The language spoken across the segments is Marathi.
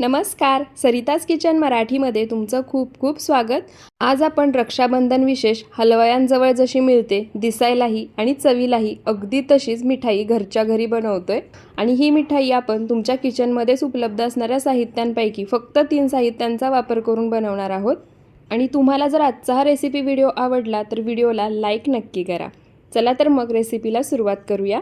नमस्कार सरिताज किचन मराठीमध्ये तुमचं खूप खूप स्वागत. आज आपण रक्षाबंधन विशेष हलवयांजवळ जशी मिळते दिसायलाही आणि चवीलाही अगदी तशीच मिठाई घरच्या घरी बनवतोय. आणि ही मिठाई आपण तुमच्या किचनमध्येच उपलब्ध असणाऱ्या साहित्यांपैकी फक्त तीन साहित्यांचा वापर करून बनवणार आहोत. आणि तुम्हाला जर आजचा हा रेसिपी व्हिडिओ आवडला तर व्हिडिओला लाईक नक्की करा. चला तर मग रेसिपीला सुरुवात करूया.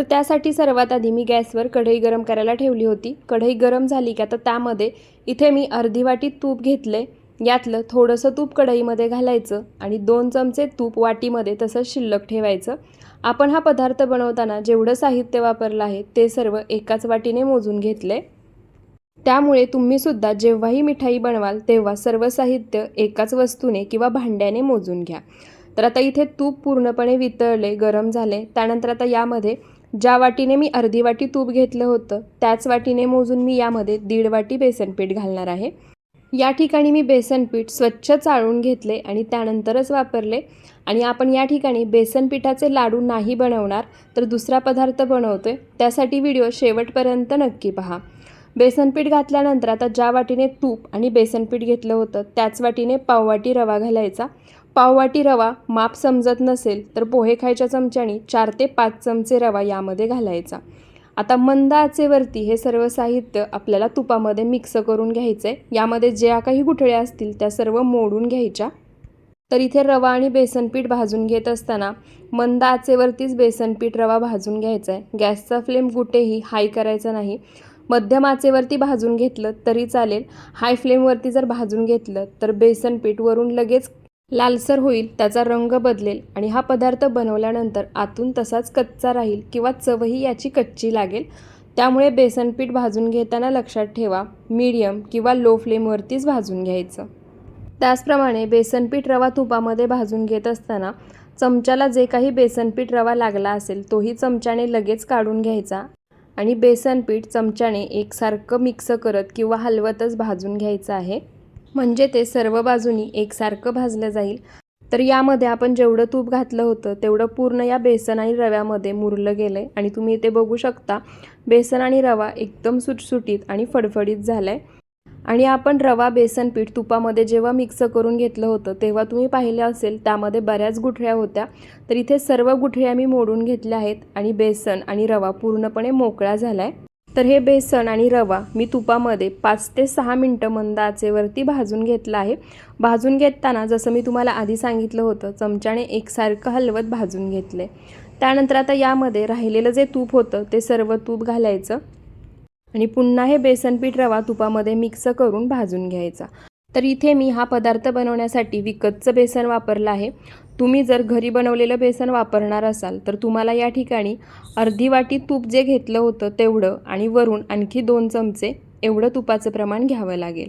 तर त्यासाठी सर्वात आधी मी गॅसवर कढई गरम करायला ठेवली होती. कढई गरम झाली की आता त्यामध्ये इथे मी अर्धी वाटी तूप घेतले यातलं थोडंसं तूप कढईमध्ये घालायचं आणि दोन चमचे तूप वाटीमध्ये तसंच शिल्लक ठेवायचं. आपण हा पदार्थ बनवताना जेवढं साहित्य वापरलं आहे ते सर्व एकाच वाटीने मोजून घेतले त्यामुळे तुम्हीसुद्धा जेव्हाही मिठाई बनवाल तेव्हा सर्व साहित्य एकाच वस्तूने किंवा भांड्याने मोजून घ्या. तर आता इथे तूप पूर्णपणे वितळले गरम झाले त्यानंतर आता यामध्ये ज्या वाटीने मी अर्धी वाटी तूप घेतलं होतं त्याच वाटीने मोजून मी यामध्ये दीड वाटी बेसन पीठ घालणार आहे. या ठिकाणी मी बेसन पीठ स्वच्छ चाळून घेतले आणि त्यानंतरच वापरले. आणि आपण या ठिकाणी बेसन पिठाचे लाडू नाही बनवणार तर दुसरा पदार्थ बनवतोय. त्यासाठी व्हिडिओ शेवटपर्यंत नक्की पहा. बेसन पीठ घातल्यानंतर आता ज्या वाटीने तूप आणि बेसन पीठ घेतलं होतं त्याच वाटीने पाववाटी रवा घालायचा. पाववाटी रवा माप समजत नसेल तर पोहे खायच्या चमच्याने चार ते पाच चमचे रवा यामध्ये घालायचा. आता मंद आचेवरती हे सर्व साहित्य आपल्याला तुपामध्ये मिक्स करून घ्यायचं आहे यामध्ये ज्या काही गुठळ्या असतील त्या सर्व मोडून घ्यायच्या. तर इथे रवा आणि बेसनपीठ भाजून घेत असताना मंद आचेवरतीच बेसनपीठ रवा भाजून घ्यायचा आहे गॅसचा फ्लेम कुठेही हाय करायचा नाही. मध्यम आचेवरती भाजून घेतलं तरी चालेल. हाय फ्लेमवरती जर भाजून घेतलं तर बेसनपीठ वरून लगेच लालसर होईल त्याचा रंग बदलेल आणि हा पदार्थ बनवल्यानंतर आतून तसाच कच्चा राहील किंवा चवही याची कच्ची लागेल. त्यामुळे बेसनपीठ भाजून घेताना लक्षात ठेवा मीडियम किंवा लो फ्लेमवरतीच भाजून घ्यायचं. त्याचप्रमाणे बेसनपीठ रवा तुपामध्ये भाजून घेत असताना चमच्याला जे काही बेसनपीठ रवा लागला असेल तोही चमच्याने लगेच काढून घ्यायचा आणि बेसनपीठ चमच्याने एकसारखं मिक्स करत किंवा हलवतच भाजून घ्यायचं आहे. म्हणजे ते सर्व बाजूनी एकसारखं भाजलं जाईल. तर यामध्ये आपण जेवढं तूप घातलं होतं तेवढं पूर्ण या बेसन आणि रव्यामध्ये मुरलं गेलं आहे आणि तुम्ही इथे बघू शकता बेसन आणि रवा एकदम सुटसुटीत आणि फडफडीत झालं आहे आणि आपण रवा बेसन पीठ तुपामध्ये जेव्हा मिक्स करून घेतलं होतं तेव्हा तुम्ही पाहिलं असेल त्यामध्ये बऱ्याच गुठळ्या होत्या. तर इथे सर्व गुठळ्या मी मोडून घेतल्या आहेत आणि बेसन आणि रवा पूर्णपणे मोकळा झाला आहे तर हे बेसन आणि रवा मी तुपामध्ये पाच ते सहा मिनटं मंद आचेवरती भाजून घेतलं आहे. भाजून घेताना जसं मी तुम्हाला आधी सांगितलं होतं चमच्याने एकसारखं हलवत भाजून घेतले. त्यानंतर आता यामध्ये राहिलेलं जे तूप होतं ते सर्व तूप घालायचं आणि पुन्हा हे बेसन पीठ रवा तुपामध्ये मिक्स करून भाजून घ्यायचा. तर इथे मी हा पदार्थ बनवण्यासाठी विकतचं बेसन वापरलं आहे. तुम्ही जर घरी बनवलेलं बेसन वापरणार असाल तर तुम्हाला या ठिकाणी अर्धी वाटी तूप जे घेतलं होतं तेवढं आणि वरून आणखी दोन चमचे एवढं तुपाचं प्रमाण घ्यावं लागेल.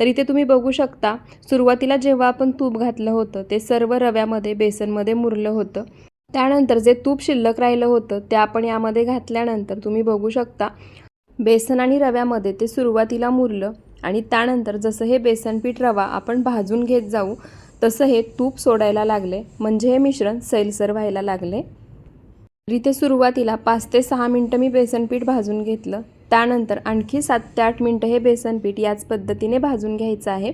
तर इथे तुम्ही बघू शकता सुरुवातीला जेव्हा आपण तूप घातलं होतं ते सर्व रव्यामध्ये बेसनमध्ये मुरलं होतं. त्यानंतर जे तूप शिल्लक राहिलं होतं ते आपण यामध्ये घातल्यानंतर तुम्ही बघू शकता बेसन आणि रव्यामध्ये ते सुरुवातीला मुरलं आणि त्यानंतर जसं हे बेसन पीठ रवा आपण भाजून घेत जाऊ तसं हे तूप सोडायला लागले. म्हणजे हे मिश्रण सैलसर व्हायला लागले. तरी इथे सुरुवातीला पाच ते सहा मिनटं मी बेसनपीठ भाजून घेतलं. त्यानंतर आणखी सात ते आठ मिनटं हे बेसन पीठ याच पद्धतीने भाजून घ्यायचं आहे.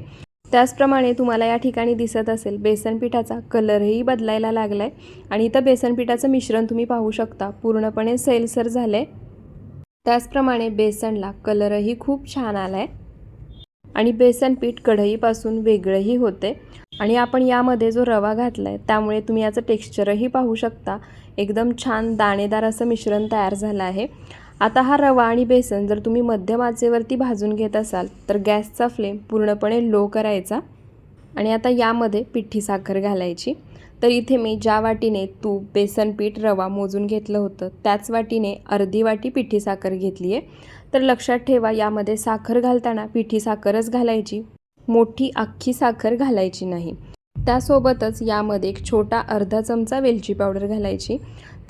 त्याचप्रमाणे तुम्हाला या ठिकाणी दिसत असेल बेसन पिठाचा कलरही बदलायला लागला आहे आणि इथं बेसन पिठाचं मिश्रण तुम्ही पाहू शकता पूर्णपणे सैलसर झालं आहे त्याचप्रमाणे बेसनला कलरही खूप छान आला आहे आणि बेसन पीठ कढईपासून वेगळंही होते आणि आपण यामध्ये जो रवा घातला आहे त्यामुळे तुम्ही याचं टेक्स्चरही पाहू शकता. एकदम छान दाणेदार असं मिश्रण तयार झालं आहे. आता हा रवा आणि बेसन जर तुम्ही मध्यम आचेवरती भाजून घेत असाल तर गॅसचा फ्लेम पूर्णपणे लो करायचा. आणि आता यामध्ये पिठी साखर घालायची. तर इथे मी ज्या वाटीने तूप बेसन पीठ रवा मोजून घेतलं होतं त्याच वाटीने अर्धी वाटी पिठी साखर घेतली आहे तर लक्षात ठेवा यामध्ये साखर घालताना पिठी साखरच घालायची. मोठी अख्खी साखर घालायची नाही. त्यासोबतच यामध्ये एक छोटा अर्धा चमचा वेलची पावडर घालायची.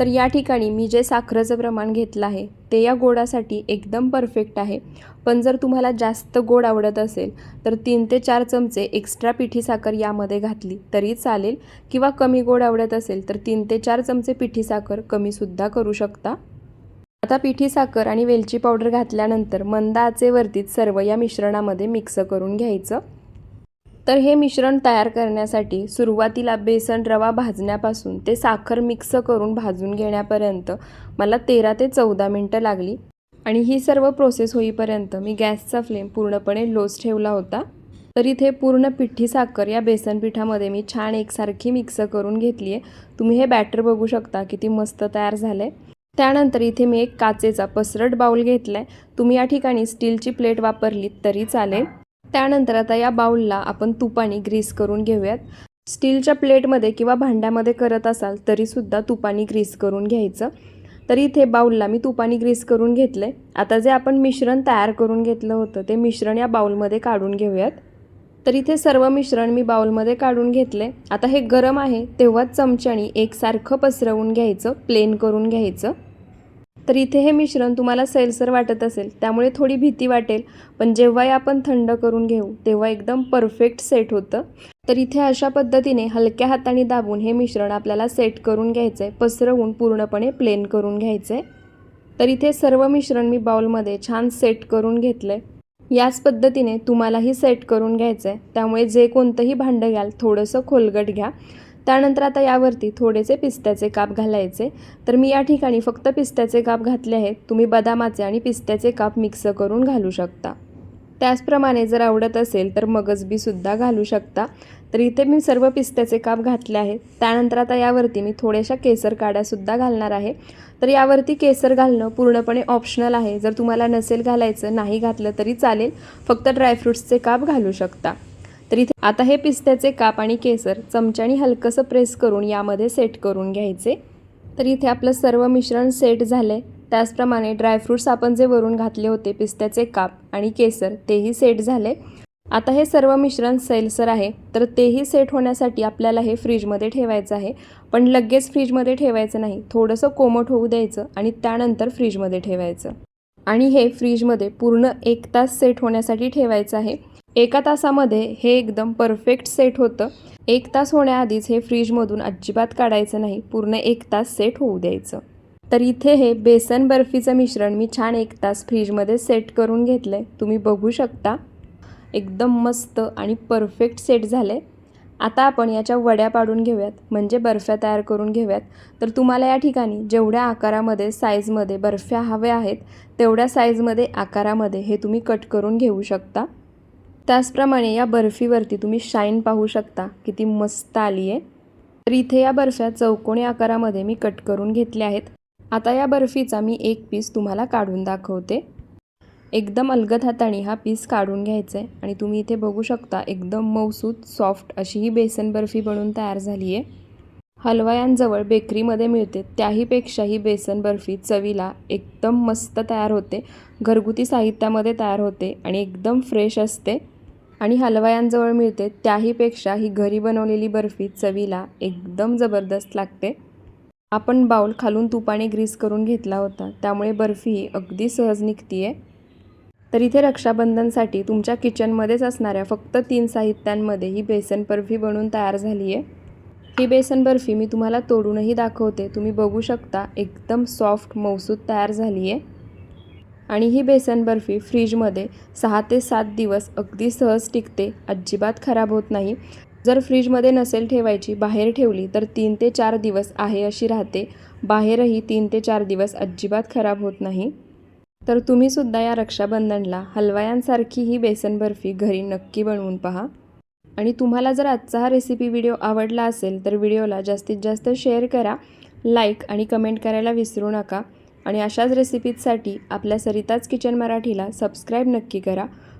तर या ठिकाणी मी जे साखरेचं प्रमाण घेतलं आहे ते या गोडासाठी एकदम परफेक्ट आहे. पण जर तुम्हाला जास्त गोड आवडत असेल तर तीन ते चार चमचे एक्स्ट्रा पिठी साखर यामध्ये घातली तरी चालेल. किंवा कमी गोड आवडत असेल तर तीन ते चार चमचे पिठी साखर कमीसुद्धा करू शकता. आता पिठी साखर आणि वेलची पावडर घातल्यानंतर मंद आचेवरतीच सर्व या मिश्रणामध्ये मिक्स करून घ्यायचं. तर हे मिश्रण तयार करण्यासाठी सुरुवातीला बेसन रवा भाजण्यापासून ते साखर मिक्स करून भाजून घेण्यापर्यंत मला तेरा ते चौदा मिनटं लागली. आणि ही सर्व प्रोसेस होईपर्यंत मी गॅसचा फ्लेम पूर्णपणे लोज ठेवला होता. तर इथे पूर्ण पिठी साखर या बेसन पिठामध्ये मी छान एकसारखी मिक्स करून घेतली आहे तुम्ही हे बॅटर बघू शकता किती मस्त तयार झालं आहे त्यानंतर इथे मी एक काचेचा पसरट बाऊल घेतला आहे तुम्ही या ठिकाणी स्टीलची प्लेट वापरलीत तरी चालेल. त्यानंतर आता या बाऊलला आपण तुपाने ग्रीस करून घेऊयात. स्टीलच्या प्लेटमध्ये किंवा भांड्यामध्ये करत असाल तरीसुद्धा तुपाने ग्रीस करून घ्यायचं. तर इथे बाऊलला मी तुपाने ग्रीस करून घेतलं आहे आता जे आपण मिश्रण तयार करून घेतलं होतं ते मिश्रण या बाऊलमध्ये काढून घेऊयात. तर इथे सर्व मिश्रण मी बाउलमध्ये काढून घेतले. आता हे गरम आहे तेव्हाच चमच्याने एकसारखं पसरवून घ्यायचं प्लेन करून घ्यायचं. तर इथे हे मिश्रण तुम्हाला सैलसर वाटत असेल त्यामुळे थोडी भीती वाटेल पण जेव्हाही आपण थंड करून घेऊ तेव्हा एकदम परफेक्ट सेट होतं. तर इथे अशा पद्धतीने हलक्या हाताने दाबून हे मिश्रण आपल्याला सेट करून घ्यायचं आहे पसरवून पूर्णपणे प्लेन करून घ्यायचं आहे तर इथे सर्व मिश्रण मी बाउलमध्ये छान सेट करून घेतलं आहे याच पद्धतीने तुम्हालाही सेट करून घ्यायचं आहे त्यामुळे जे कोणतंही भांडं घ्याल थोडंसं खोलगट घ्या. त्यानंतर आता यावरती थोडेसे पिस्त्याचे काप घालायचे. तर मी या ठिकाणी फक्त पिस्त्याचे काप घातले आहेत. तुम्ही बदामाचे आणि पिस्त्याचे काप मिक्स करून घालू शकता. त्याचप्रमाणे जर आवडत असेल तर मगजबीसुद्धा घालू शकता. तर इथे मी सर्व पिस्त्याचे काप घातले आहेत. त्यानंतर आता यावरती मी थोड्याशा केसर काड्यासुद्धा घालणार आहे. तर यावरती केसर घालणं पूर्णपणे ऑप्शनल आहे. जर तुम्हाला नसेल घालायचं नाही घातलं तरी चालेल. फक्त ड्रायफ्रूट्सचे काप घालू शकता. तर इथे आता हे पिस्त्याचे काप आणि केसर चमच्याने हलकंसं प्रेस करून यामध्ये सेट करून घ्यायचे. तर इथे आपलं सर्व मिश्रण सेट झालं आहे त्याचप्रमाणे ड्रायफ्रूट्स आपण जे वरून घातले होते पिस्त्याचे काप आणि केसर तेही सेट झाले. आता हे सर्व मिश्रण सैलसर आहे तर तेही सेट होण्यासाठी आपल्याला हे फ्रीजमध्ये ठेवायचं आहे. पण लगेच फ्रीजमध्ये ठेवायचं नाही थोडंसं कोमट होऊ द्यायचं आणि त्यानंतर फ्रीजमध्ये ठेवायचं. आणि हे फ्रीजमध्ये पूर्ण एक तास सेट होण्यासाठी ठेवायचं आहे. एका तासामध्ये हे एकदम परफेक्ट सेट होतं. एक तास होण्याआधीच हे फ्रीजमधून अजिबात काढायचं नाही पूर्ण एक तास सेट होऊ द्यायचं. तर इथे हे बेसन बर्फीचं मिश्रण मी छान एक तास फ्रीजमध्ये सेट करून घेतलं आहे तुम्ही बघू शकता. एकदम मस्त आणि परफेक्ट सेट झाले आता आपण याच्या वड्या पाडून घेऊयात म्हणजे बर्फ्या तयार करून घेऊयात. तर तुम्हाला या ठिकाणी जेवढ्या आकारामध्ये साईजमध्ये बर्फ्या हव्या आहेत तेवढ्या साईजमध्ये आकारामध्ये हे तुम्ही कट करून घेऊ शकता. त्याचप्रमाणे या बर्फीवरती तुम्ही शाईन पाहू शकता किती मस्त आली आहे तर इथे या बर्फ्या चौकोनी आकारामध्ये मी कट करून घेतल्या आहेत. आता या बर्फीचा मी एक पीस तुम्हाला काढून दाखवते. एकदम अलगद हाताने हा पीस काढून घ्यायचा आहे आणि तुम्ही इथे बघू शकता एकदम मऊसूत सॉफ्ट अशी ही बेसन बर्फी बनून तयार झाली आहे हलवायांजवळ बेकरीमध्ये मिळते. त्याहीपेक्षा ही बेसन बर्फी चवीला एकदम मस्त तयार होते. घरगुती साहित्यामध्ये तयार होते आणि एकदम फ्रेश असते. आणि हलवायांजवळ मिळते. त्याहीपेक्षा ही घरी बनवलेली बर्फी चवीला एकदम जबरदस्त लागते. आपण बाऊल खालून तुपाने ग्रीस करून घेतला होता. त्यामुळे बर्फी ही अगदी सहज निघती आहे तर इथे रक्षाबंधनसाठी तुमच्या किचनमध्येच असणाऱ्या फक्त तीन साहित्यांमध्ये ही बेसन बर्फी बनवून तयार झाली आहे ही बेसन बर्फी मी तुम्हाला तोडूनही दाखवते. तुम्ही बघू शकता एकदम सॉफ्ट मौसूद तयार झाली आहे आणि ही बेसन बर्फी फ्रीजमध्ये सहा ते सात दिवस अगदी सहज टिकते. अजिबात खराब होत नाही. जर फ्रीजमध्ये नसेल ठेवायची बाहेर ठेवली तर तीन ते चार दिवस आहे अशी राहते. बाहेरही तीन ते चार दिवस अजिबात खराब होत नाही. तर तुम्हीसुद्धा या रक्षाबंधनला हलवायांसारखी ही बेसन बर्फी घरी नक्की बनवून पहा. आणि तुम्हाला जर आजचा हा रेसिपी व्हिडिओ आवडला असेल तर व्हिडिओला जास्तीत जास्त शेअर करा लाईक आणि कमेंट करायला विसरू नका. आणि अशाच रेसिपीजसाठी आपल्या सरिताज किचन मराठीला सबस्क्राईब नक्की करा.